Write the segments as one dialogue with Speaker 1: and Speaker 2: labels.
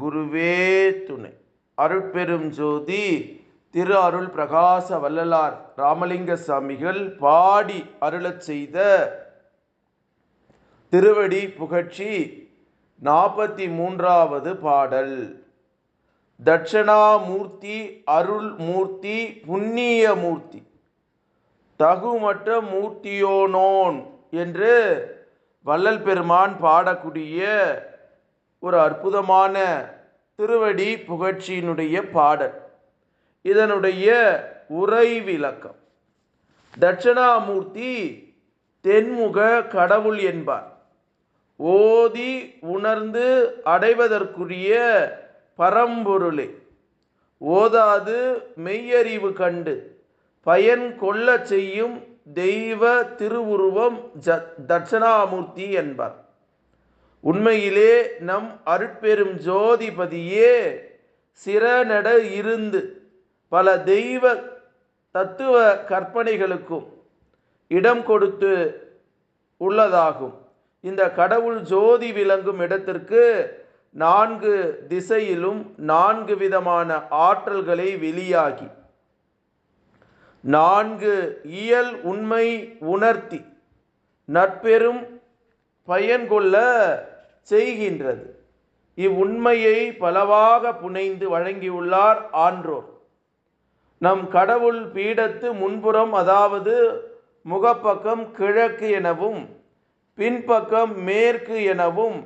Speaker 1: குருவே துணை. அருட்பெரும் ஜோதி திரு அருள் பிரகாச வள்ளலார் ராமலிங்க சாமிகள் பாடி அருளச் செய்த திருவடி புகழ்ச்சி நாற்பத்தி மூன்றாவது பாடல். தட்சணாமூர்த்தி அருள் மூர்த்தி புண்ணிய மூர்த்தி. தகுமற்ற மூர்த்தியோனோன் என்று வள்ளல் பெருமான் பாடக்கூடிய ஒரு அற்புதமான திருவடி புகழ்ச்சியினுடைய பாடல். இதனுடைய உரை விளக்கம். தட்சணாமூர்த்தி தென்முக கடவுள் என்பார். ஓதி உணர்ந்து அடைவதற்குரிய பரம்பொருளே. ஓதாது மெய்யறிவு கண்டு பயன் கொள்ள செய்யும் தெய்வ திருவுருவம் ஜ தட்சணாமூர்த்தி என்பார். உண்மையிலே நம் அருட்பெரும் ஜோதிபதியே சிறநட இருந்து பல தெய்வ தத்துவ கற்பனைகளுக்கும் இடம் கொடுத்து உள்ளதாகும். இந்த கடவுள் ஜோதி விளங்கும் இடத்திற்கு நான்கு திசையிலும் நான்கு விதமான ஆற்றல்களை வெளியாகி நான்கு இயல் உண்மை உணர்த்தி நட்பெரும் பயன் கொள்ள செய்கின்றது. இவ்வுண்மையை பலவாக புனைந்து வழங்கியுள்ளார் ஆன்றோர். நம் கடவுள் பீடத்து முன்புறம் அதாவது முகப்பக்கம் கிழக்கு எனவும் பின்பக்கம் மேற்கு எனவும்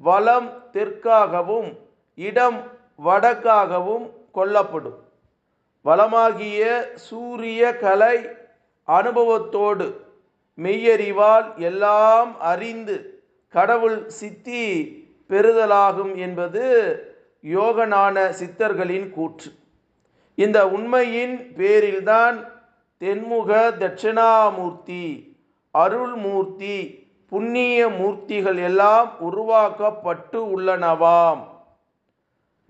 Speaker 1: வலம் தெற்காகவும் இடம் வடக்காகவும் கொள்ளப்படும். வளமாகிய சூரிய கலை அனுபவத்தோடு மெய்யறிவால் எல்லாம் அறிந்து கடவுள் சித்தி பெறுதலாகும் என்பது யோகனான சித்தர்களின் கூற்று. இந்த உண்மையின் பேரில்தான் தென்முக தட்சிணாமூர்த்தி அருள்மூர்த்தி புண்ணிய மூர்த்திகள் எல்லாம் உருவாக்கப்பட்டு உள்ளனவாம்.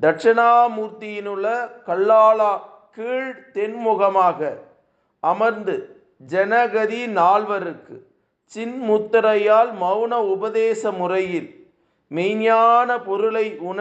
Speaker 1: தட்சிணாமூர்த்தியினுள்ள கல்லாலா கீழ் தென்முகமாக அமர்ந்து ஜனகதி நால்வருக்கு சின்முத்திரையால் மௌன உபதேச முறையில் மெய்ஞான பொருளை உணர்